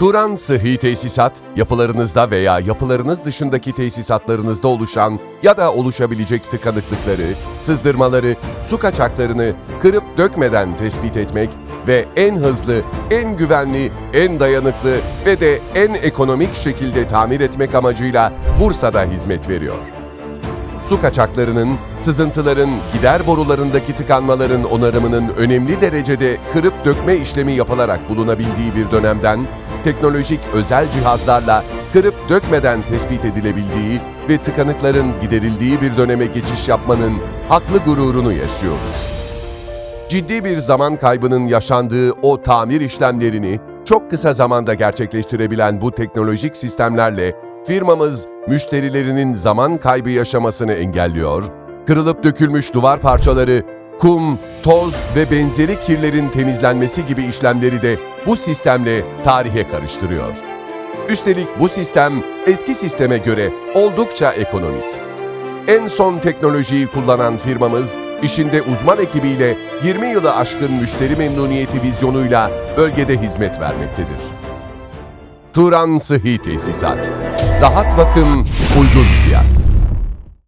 Turan Sıhhi Tesisat, yapılarınızda veya yapılarınız dışındaki tesisatlarınızda oluşan ya da oluşabilecek tıkanıklıkları, sızdırmaları, su kaçaklarını kırıp dökmeden tespit etmek ve en hızlı, en güvenli, en dayanıklı ve de en ekonomik şekilde tamir etmek amacıyla Bursa'da hizmet veriyor. Su kaçaklarının, sızıntıların, gider borularındaki tıkanmaların onarımının önemli derecede kırıp dökme işlemi yapılarak bulunabildiği bir dönemden, teknolojik özel cihazlarla kırıp dökmeden tespit edilebildiği ve tıkanıkların giderildiği bir döneme geçiş yapmanın haklı gururunu yaşıyoruz. Ciddi bir zaman kaybının yaşandığı o tamir işlemlerini çok kısa zamanda gerçekleştirebilen bu teknolojik sistemlerle firmamız müşterilerinin zaman kaybı yaşamasını engelliyor, kırılıp dökülmüş duvar parçaları, kum, toz ve benzeri kirlerin temizlenmesi gibi işlemleri de bu sistemle tarihe karıştırıyor. Üstelik bu sistem eski sisteme göre oldukça ekonomik. En son teknolojiyi kullanan firmamız, işinde uzman ekibiyle 20 yılı aşkın müşteri memnuniyeti vizyonuyla bölgede hizmet vermektedir. Turan Sıhhi Tesisat. Rahat bakım, uygun fiyat.